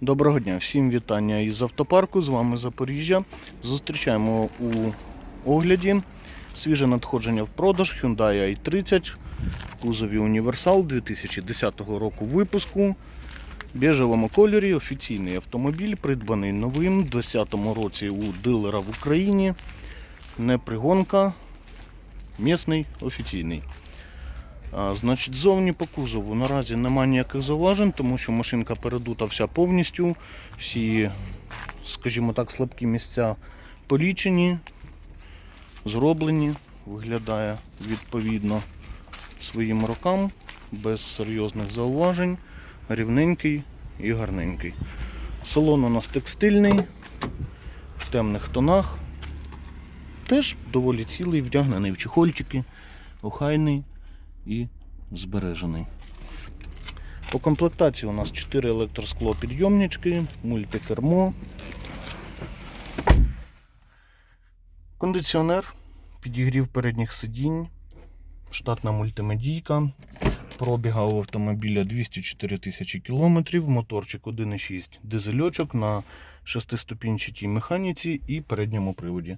Доброго дня, всім вітання із автопарку. З вами Запоріжжя. Зустрічаємо у огляді свіже надходження в продаж Hyundai i30 в кузові Універсал 2010 року випуску. Біжевому кольорі офіційний автомобіль, придбаний новим в 2010 році у дилера в Україні. Не пригонка, місний офіційний. А, значить, зовні по кузову наразі немає ніяких зауважень, тому що машинка передута вся повністю. Всі, скажімо так, слабкі місця полічені, зроблені, виглядає відповідно своїм рокам, без серйозних зауважень, рівненький і гарненький. Салон у нас текстильний, в темних тонах. Теж доволі цілий, вдягнений в чехольчики, охайний і збережений. По комплектації у нас 4 електросклопідйомнички, мультикермо, кондиціонер, підігрів передніх сидінь, штатна мультимедійка. Пробіга у автомобіля 204 тисячі кілометрів, моторчик 1,6 дизельочок на шестиступінчатій механіці і передньому приводі.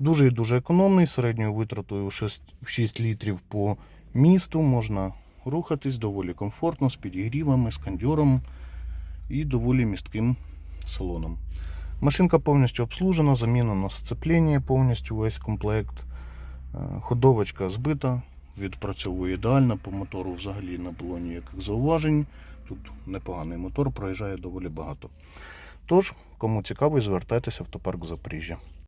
Дуже і дуже економний, середньою витратою в 6, в 6 літрів по місту можна рухатись доволі комфортно, з підігрівами, з кондьором і доволі містким салоном. Машинка повністю обслужена, замінено сцеплення повністю весь комплект. Е, Ходовочка збита, відпрацьовує ідеально, по мотору взагалі не було ніяких зауважень. Тут непоганий мотор, проїжджає доволі багато. Тож, кому цікаво, звертайтеся в автопарк Запоріжжя.